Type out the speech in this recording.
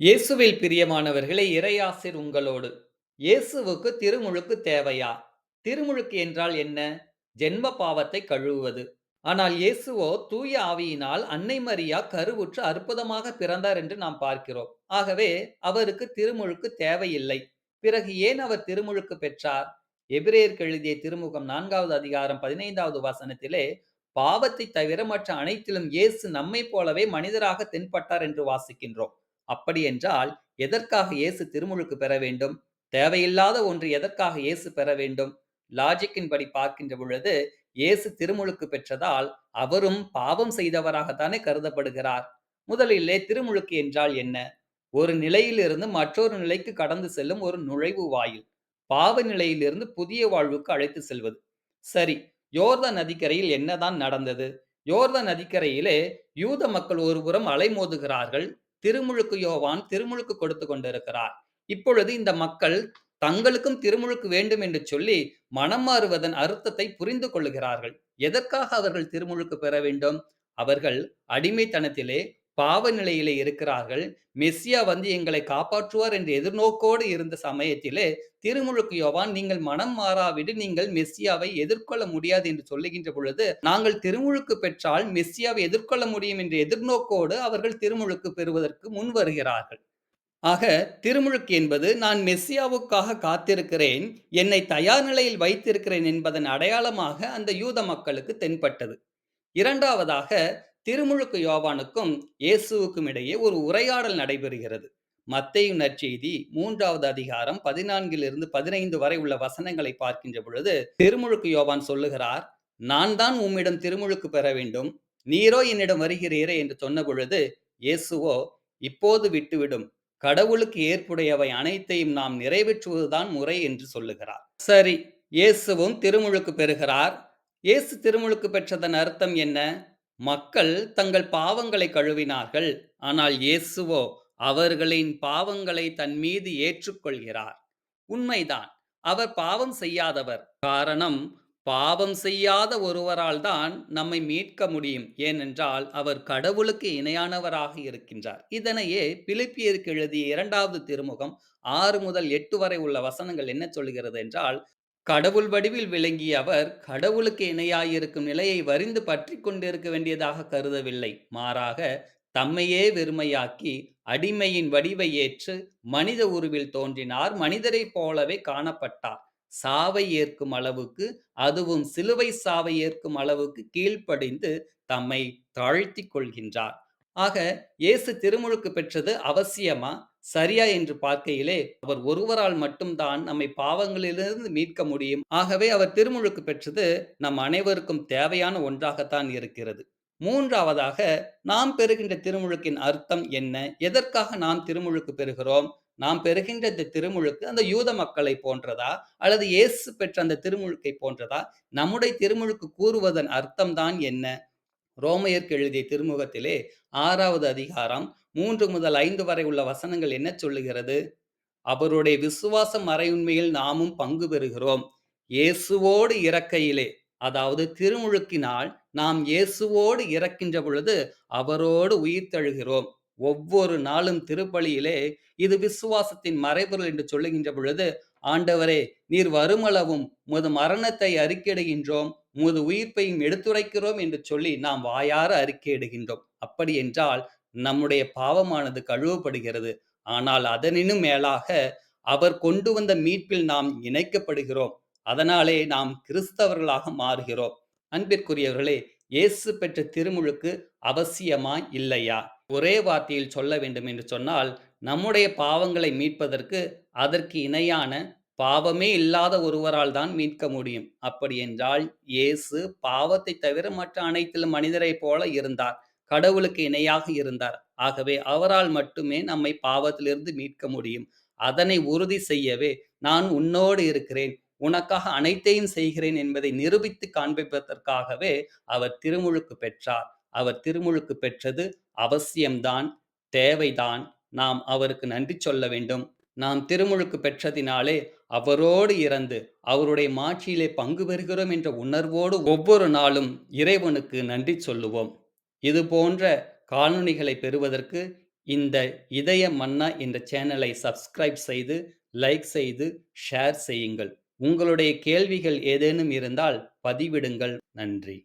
இயேசுவில் பிரியமானவர்களே இறையாசிர் உங்களோடு. இயேசுவுக்கு திருமுழுக்கு தேவையா? திருமுழுக்கு என்றால் என்ன? ஜென்ம பாவத்தை கழுவுவது. ஆனால் இயேசுவோ தூய ஆவியினால் அன்னை மரியா கருவுற்று அற்புதமாக பிறந்தார் என்று நாம் பார்க்கிறோம். ஆகவே அவருக்கு திருமுழுக்கு தேவையில்லை. பிறகு ஏன் அவர் திருமுழுக்கு பெற்றார்? எபிரேயருக்கு எழுதிய திருமுகம் நான்காவது அதிகாரம் 15வது வசனத்திலே, பாவத்தைத் தவிர மற்ற அனைத்திலும் இயேசு நம்மைப் போலவே மனிதராக தென்பட்டார் என்று வாசிக்கின்றோம். அப்படியென்றால் எதற்காக இயேசு திருமுழுக்கு பெற வேண்டும்? தேவையில்லாத ஒன்று எதற்காக இயேசு பெற வேண்டும்? லாஜிக்கின் படி பார்க்கின்ற பொழுது, இயேசு திருமுழுக்கு பெற்றதால் அவரும் பாவம் செய்தவராகத்தானே கருதப்படுகிறார். முதலிலே திருமுழுக்கு என்றால் என்ன? ஒரு நிலையிலிருந்து மற்றொரு நிலைக்கு கடந்து செல்லும் ஒரு நுழைவு வாயில். பாவ நிலையிலிருந்து புதிய வாழ்வுக்கு அழைத்து செல்வது. சரி, யோர்த நதிக்கரையில் என்னதான் நடந்தது? யோர்த நதிக்கரையிலே யூத மக்கள் ஒருபுறம் அலைமோதுகிறார்கள். திருமுழுக்கு யோவான் திருமுழுக்கு கொடுத்துக் கொண்டிருக்கிறார். இப்பொழுது இந்த மக்கள் தங்களுக்கும் திருமுழுக்கு வேண்டும் என்று சொல்லி மனம் மாறுவதன் அர்த்தத்தை புரிந்து கொள்ளுகிறார்கள். எதற்காக அவர்கள் திருமுழுக்கு பெற வேண்டும்? அவர்கள் அடிமைத்தனத்திலே பாவ நிலையிலே இருக்கிறார்கள். மெஸ்ஸியா வந்து எங்களை காப்பாற்றுவார் என்ற எதிர்நோக்கோடு இருந்த சமயத்திலே, திருமுழுக்கு யோவான் நீங்கள் மனம் மாறாவிடு நீங்கள் மெஸ்ஸியாவை எதிர்கொள்ள முடியாது என்று சொல்லுகின்ற பொழுது, நாங்கள் திருமுழுக்கு பெற்றால் மெஸ்ஸியாவை எதிர்கொள்ள முடியும் என்ற எதிர்நோக்கோடு அவர்கள் திருமுழுக்கு பெறுவதற்கு முன் வருகிறார்கள். ஆக திருமுழுக்கு என்பது நான் மெஸ்ஸியாவுக்காக காத்திருக்கிறேன், என்னை தயார் நிலையில் வைத்திருக்கிறேன் என்பதன் அடையாளமாக அந்த யூத மக்களுக்கு தென்பட்டது. இரண்டாவதாக திருமுழுக்கு யோவானுக்கும் இயேசுவுக்கும் இடையே ஒரு உரையாடல் நடைபெறுகிறது. மத்தையும் நற்செய்தி மூன்றாவது அதிகாரம் 14லிருந்து 15 வரை உள்ள வசனங்களை பார்க்கின்ற பொழுது, திருமுழுக்கு யோவான் சொல்லுகிறார், "நான் தான் உம்மிடம் திருமுழுக்கு பெற வேண்டும். நீரோ என்னிடம் வருகிறீரே" என்று சொன்ன பொழுது, இயேசுவோ, "இப்போது விட்டுவிடும். கடவுளுக்கு ஏற்புடையவை அனைத்தையும் நாம் நிறைவேற்றுவதுதான் முறை" என்று சொல்லுகிறார். சரி, இயேசுவும் திருமுழுக்கு பெறுகிறார். இயேசு திருமுழுக்கு பெற்றதன் அர்த்தம் என்ன? மக்கள் தங்கள் பாவங்களை கழுவினார்கள். ஆனால் இயேசுவோ அவர்களின் பாவங்களை தன் மீது ஏற்றுக்கொள்கிறார். உண்மைதான். அவர் பாவம் செய்யாதவர். காரணம் பாவம் செய்யாத ஒருவரால் தான் நம்மை மீட்க முடியும். ஏனென்றால் அவர் கடவுளுக்கு இணையானவராக இருக்கின்றார். இதனையே பிலிப்பியருக்கு எழுதிய இரண்டாவது திருமுகம் ஆறு முதல் எட்டு வரை உள்ள வசனங்கள் என்ன சொல்கிறது என்றால், கடவுள் வடிவில் விளங்கிய அவர் கடவுளுக்கு இணையாயிருக்கும் நிலையை வரிந்து பற்றி கொண்டிருக்க வேண்டியதாக கருதவில்லை. மாறாக தம்மையே வெறுமையாக்கி அடிமையின் வடிவை ஏற்று மனித உருவில் தோன்றினார். மனிதரைப் போலவே காணப்பட்டார். சாவை ஏற்கும் அளவுக்கு, அதுவும் சிலுவை சாவை ஏற்கும் அளவுக்கு கீழ்ப்படிந்து தம்மை தாழ்த்திக் கொள்கின்றார். ஆக இயேசு திருமுழுக்கு பெற்றது அவசியமா? சரியா என்று பார்க்கையிலே, அவர் ஒருவரால் மட்டும் தான் நம்மை பாவங்களிலிருந்து மீட்க முடியும். ஆகவே அவர் திருமுழுக்கு பெற்றது நம் அனைவருக்கும் தேவையான ஒன்றாகத்தான் இருக்கிறது. மூன்றாவதாக நாம் பெறுகின்ற திருமுழுக்கின் அர்த்தம் என்ன? எதற்காக நாம் திருமுழுக்கு பெறுகிறோம்? நாம் பெறுகின்ற இந்த திருமுழுக்கு அந்த யூத மக்களை போன்றதா? அல்லது இயேசு பெற்ற அந்த திருமுழுக்கை போன்றதா? நம்முடைய திருமுழுக்கு கூறுவதன் அர்த்தம் தான் என்ன? ரோமையர்க்கு எழுதிய திருமுகத்திலே ஆறாவது அதிகாரம் மூன்று முதல் ஐந்து வரை உள்ள வசனங்கள் என்ன சொல்லுகிறது? அவருடைய விசுவாசம் மறையுண்மையில் நாமும் பங்கு பெறுகிறோம். இயேசுவோடு இறக்கையிலே, அதாவது திருமுழுக்கினால் நாம் இயேசுவோடு இறக்கின்ற பொழுது அவரோடு உயிர்த்தெழுகிறோம். ஒவ்வொரு நாளும் திருப்பலியிலே இது விசுவாசத்தின் மறைபொருள் என்று சொல்லுகின்ற பொழுது, ஆண்டவரே நீர் வருமளவும் முது மரணத்தை அறிக்கையிடுகின்றோம். முது உயிர்ப்பையும் எடுத்துரைக்கிறோம் என்று சொல்லி நாம் வாயார அறிக்கையிடுகின்றோம். அப்படி என்றால் நம்முடைய பாவமானது கழுவப்படுகிறது. ஆனால் அதனினும் மேலாக அவர் கொண்டு வந்த மீட்பில் நாம் இணைக்கப்படுகிறோம். அதனாலே நாம் கிறிஸ்தவர்களாக மாறுகிறோம். அன்பிற்குரியவர்களே, இயேசு பெற்ற திருமுழுக்கு அவசியமா? இல்லையா? ஒரே வார்த்தையில் சொல்ல வேண்டும் என்று சொன்னால், நம்முடைய பாவங்களை மீட்பதற்கு அதற்கு இணையான பாவமே இல்லாத ஒருவரால் தான் மீட்க முடியும். அப்படியென்றால் இயேசு பாவத்தை தவிர மற்ற அனைத்திலும் மனிதரைப் போல இருந்தார். கடவுளுக்கு இணையாக இருந்தார். ஆகவே அவரால் மட்டுமே நம்மை பாவத்திலிருந்து மீட்க முடியும். அதனை உறுதி செய்யவே நான் உன்னோடு இருக்கிறேன். உனக்காக அனைத்தையும் செய்கிறேன் என்பதை நிரூபித்து காண்பிப்பதற்காகவே அவர் திருமுழுக்கு பெற்றார். அவர் திருமுழுக்கு பெற்றது அவசியம்தான், தேவைதான். நாம் அவருக்கு நன்றி சொல்ல வேண்டும். நாம் திருமுழுக்கு பெற்றதினாலே அவரோடு இறந்து அவருடைய மாட்சியிலே பங்கு பெறுகிறோம் என்ற உணர்வோடு ஒவ்வொரு நாளும் இறைவனுக்கு நன்றி சொல்லுவோம். இது போன்ற காணொளிகளை பெறுவதற்கு இந்த இதய மன்னா என்ற சேனலை சப்ஸ்கிரைப் செய்து, லைக் செய்து, ஷேர் செய்யுங்கள். உங்களுடைய கேள்விகள் ஏதேனும் இருந்தால் பதிவிடுங்கள். நன்றி.